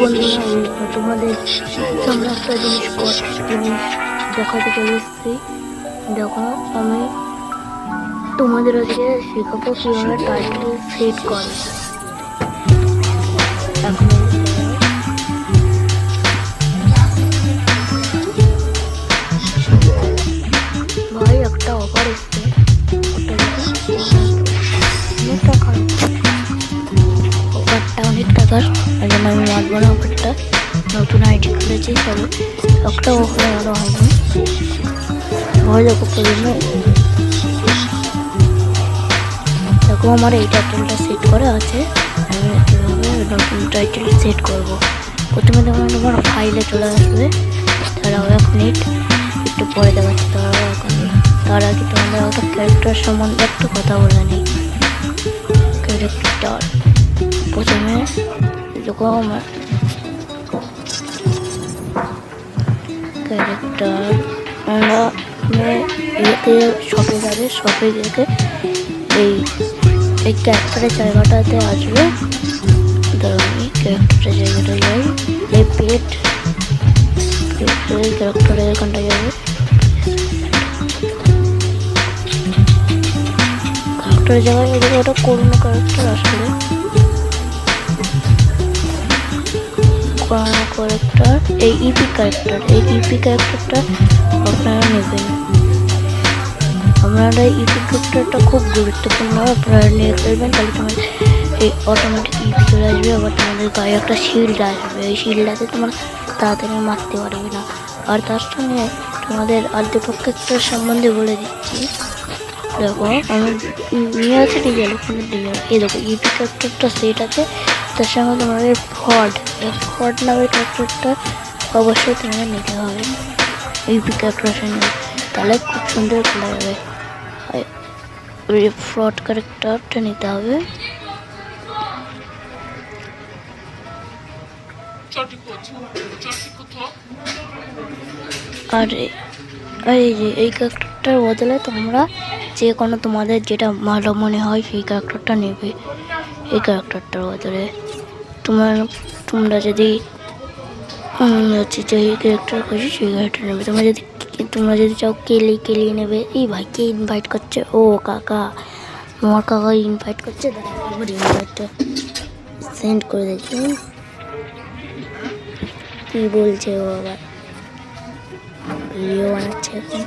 বন্ধুরা এই তোমাদের সামনে একটা জিনিস জিনিস দেখাতে চলে এসেছি। দেখো, আমি তোমাদের আজকে শেখাবো কীভাবে টাইটেল সেট করে এখন ওই জন্য আমি মারবো না অফারটা নতুন আইডি খুলেছি তবে একটা অফার আরও হয়নি ভয় দেখো প্রয়োজনে দেখো আমার এই টাইটেলটা সেট করা আছে। আমি কীভাবে নতুন টাইটেল সেট করব। প্রথমে তোমার তোমার ফাইলে চলে আসবে। তারাও এক মিনিট একটু পরে দেখাচ্ছি তারাও এখন তার আগে তোমাদের একটা ক্যারেক্টার সম্বন্ধে একটু কথা বলে নিই। ক্যারেক্টার প্রথমে আমার ক্যারেক্টার আমরা ইয়েতে শপে যাবে শপে গিয়ে এই এই ক্যারেক্টারের জায়গাটাতে আসবে ধরো আমি ক্যারেক্টারের জায়গাটা যাই এই পেট ক্যারেক্টারের এখানটা যাবে ক্যারেক্টারের জায়গায় ওটা করুণা ক্যারেক্টার আসলে করোনা ক্যারেক্টার এই ইপি ক্যারেক্টার এই ইপি ক্যারেক্টারটা আপনারা নেবেন। আপনারা ইপি ক্যারেক্টারটা খুব গুরুত্বপূর্ণ, আপনারা নিয়ে ফেলবেন, তাহলে তোমার এই অটোমেটিক ইপি চলে আসবে, আবার তোমাদের গায়ে একটা শিল্ড আসবে। এই শিল্ডটাতে তোমার তাড়াতাড়ি মারতে পারবে না। আর তার সঙ্গে তোমাদের আর্ধপক্ষের সম্বন্ধে বলে দিচ্ছি। দেখো, আমি নিয়ে আছে ডিজেল ওখানে ডিজেল এই দেখো ইপি ক্যারেক্টারটা সেট আছে। তার সঙ্গে তোমাদের ফড এই ফড নামের ক্যারেক্টারটা অবশ্যই তোমাদের নিতে হবে। ইপি ক্যারেক্টারের সঙ্গে তাহলে খুব সুন্দর খেলা যাবে ফ্রড ক্যারেক্টারটা নিতে হবে। আর এই যে এই ক্যারেক্টারটার বদলে তোমরা যে কোনো তোমাদের যেটা ভালো মনে হয় সেই ক্যারেক্টারটা নেবে। এই ক্যারেক্টারটার বদলে তোমার, তোমরা যদি হচ্ছে যে ক্যারেক্টার খুশি, সেই ক্যারেক্টার নেবে। তোমরা যদি তোমরা যদি চাও কেলি কেলি নেবে, এই ভাই কে ইনভাইট করছে? ও কাকা, আমার কাকা ইনভাইট করছে ইনভাইটটা সেন্ড করে দেখি কি বলছে ও আবার? ভিডিও বানাচ্ছে। এখন